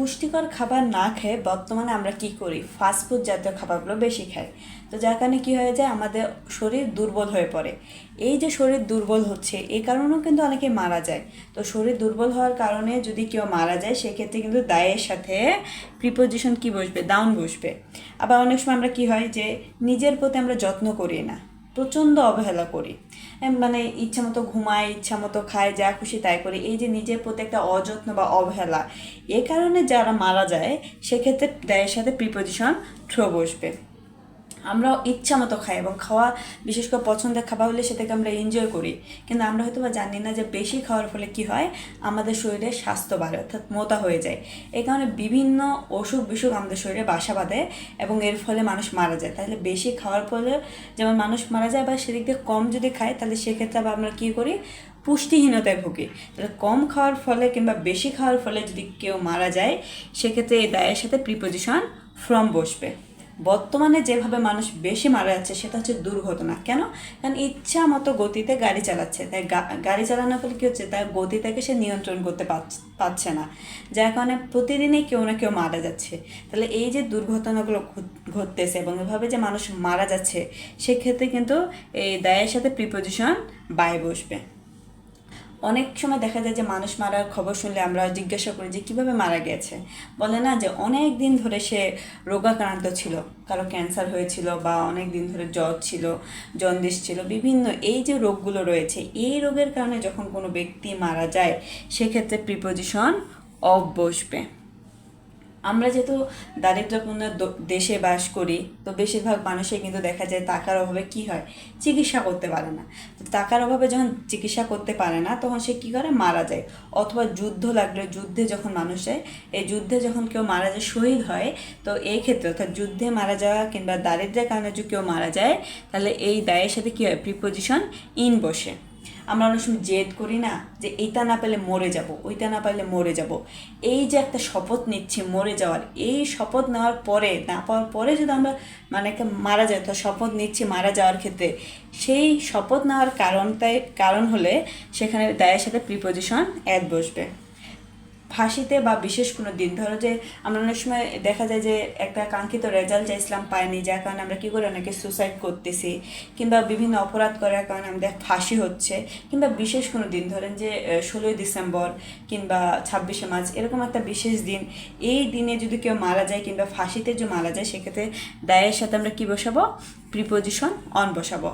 পুষ্টিকর খাবার না খেয়ে বর্তমানে আমরা কি করি? ফাস্টফুড জাতীয় খাবারগুলো বেশি খাই। তো যার কারণে কী হয়ে যায়? আমাদের শরীর দুর্বল হয়ে পড়ে। এই যে শরীর দুর্বল হচ্ছে এই কারণেও কিন্তু অনেকে মারা যায়। তো শরীর দুর্বল হওয়ার কারণে যদি কেউ মারা যায়, সেক্ষেত্রে কিন্তু দায়ের সাথে প্রিপোজিশন কি বসবে? ডাউন বসবে। আবার অনেক সময় আমরা কি হয় যে, নিজের প্রতি আমরা যত্ন করি না। প্রচণ্ড অবহেলা করি। মানে ইচ্ছা মতো ঘুমাই ইচ্ছা মতো খায় যা খুশি তাই করে। এই যে নিজের প্রতি একটা অযত্ন বা অবহেলা, এ কারণে যারা মারা যায়, সেক্ষেত্রে দেয়ের সাথে প্রিপোজিশন থ্রো বসবে। আমরা ইচ্ছা মতো খাই এবং খাওয়া, বিশেষ করে পছন্দের খাবার হলে সেটাকে আমরা এনজয় করি। কিন্তু আমরা হয়তো বা জানি না যে বেশি খাওয়ার ফলে কি হয়, আমাদের শরীরে স্বাস্থ্য বাড়ে অর্থাৎ মোটা হয়ে যায়। এই কারণে বিভিন্ন অসুখ বিসুখ আমাদের শরীরে বাসা বাঁধে এবং এর ফলে মানুষ মারা যায়। তাহলে বেশি খাওয়ার ফলে যেমন মানুষ মারা যায় বা সেদিক দিয়ে কম যদি খায়, তাহলে সেক্ষেত্রে আবার আমরা কী করি? পুষ্টিহীনতায় ভুগি। তাহলে কম খাওয়ার ফলে কিংবা বেশি খাওয়ার ফলে যদি কেউ মারা যায়, সেক্ষেত্রে এই দায়ের সাথে প্রিপোজিশন ফ্রম বসবে। বর্তমানে যেভাবে মানুষ বেশি মারা যাচ্ছে, সেটা হচ্ছে দুর্ঘটনা। কেন? কারণ ইচ্ছা মতো গতিতে গাড়ি চালাচ্ছে। তাই গাড়ি চালানোর ফলে কী হচ্ছে? তার গতিটাকে সে নিয়ন্ত্রণ করতে পারছ- না। যার কারণে প্রতিদিনই কেউ না কেউ মারা যাচ্ছে। তাহলে এই যে দুর্ঘটনাগুলো ঘটতেছে এবং এভাবে যে মানুষ মারা যাচ্ছে, সেক্ষেত্রে কিন্তু এই দায়ের সাথে প্রিপোজিশন বাই বসবে। অনেক সময় দেখা যায় যে মানুষ মারার খবর শুনলে আমরা জিজ্ঞাসা করি যে কীভাবে মারা গেছে? বলে না যে অনেক দিন ধরে সে রোগাক্রান্ত ছিল, কারও ক্যান্সার হয়েছিল বা অনেক দিন ধরে জ্বর ছিল, জন্ডিস ছিল, বিভিন্ন এই যে রোগগুলো রয়েছে, এই রোগের কারণে যখন কোনো ব্যক্তি মারা যায়, সেক্ষেত্রে প্রিপোজিশন অফ বসবে। আমরা যেহেতু দারিদ্র্যপূর্ণ দ- দেশে বাস করি, তো বেশিরভাগ মানুষই কিন্তু দেখা যায় টাকার অভাবে কি হয়? চিকিৎসা করতে পারে না। তো টাকার অভাবে যখন চিকিৎসা করতে পারে না, তখন সে কী করে? মারা যায়। অথবা যুদ্ধ লাগলে যুদ্ধে যখন মানুষ যায়, এই যুদ্ধে যখন কেউ মারা যায়, শহীদ হয়, তো এই ক্ষেত্রে অর্থাৎ যুদ্ধে মারা যাওয়া কিংবা দারিদ্রের কারণে যদি কেউ মারা যায়, তাহলে এই দায়ের সাথে কী হয়? প্রিপোজিশন ইন বসে। আমরা অনেক সময় জেদ করি না যে এইটা না পেলে মরে যাব, ওইটা না পেলে মরে যাব। এই যে একটা শপথ নিচ্ছি মরে যাওয়ার, এই শপথ নেওয়ার পরে, না পাওয়ার পরে যদি আমরা মানে মারা যায় তো শপথ নিচ্ছি মারা যাওয়ার ক্ষেত্রে, সেই শপথ নেওয়ার কারণটাই, কারণ হলে সেখানে দায়ের সাথে প্রিপোজিশন অ্যাড বসবে। ফাঁসিতে বা বিশেষ কোনো দিন, ধরো যে আমরা অনেক সময় দেখা যায় যে একটা কাঙ্ক্ষিত রেজাল্ট চাইছিলাম পাইনি যার কারণে আমরা কী করি অনেকে সুসাইড করতেছি, কিংবা বিভিন্ন অপরাধ করার কারণে আমাদের ফাঁসি হচ্ছে, কিংবা বিশেষ কোনো দিন, ধরেন যে ষোলোই ডিসেম্বর কিংবা ছাব্বিশে মার্চ, এরকম একটা বিশেষ দিন, এই দিনে যদি কেউ মারা যায় কিংবা ফাঁসিতে যে মারা যায়, সেক্ষেত্রে দায়ের সাথে আমরা কী বসাবো? প্রিপোজিশন অন বসাবো।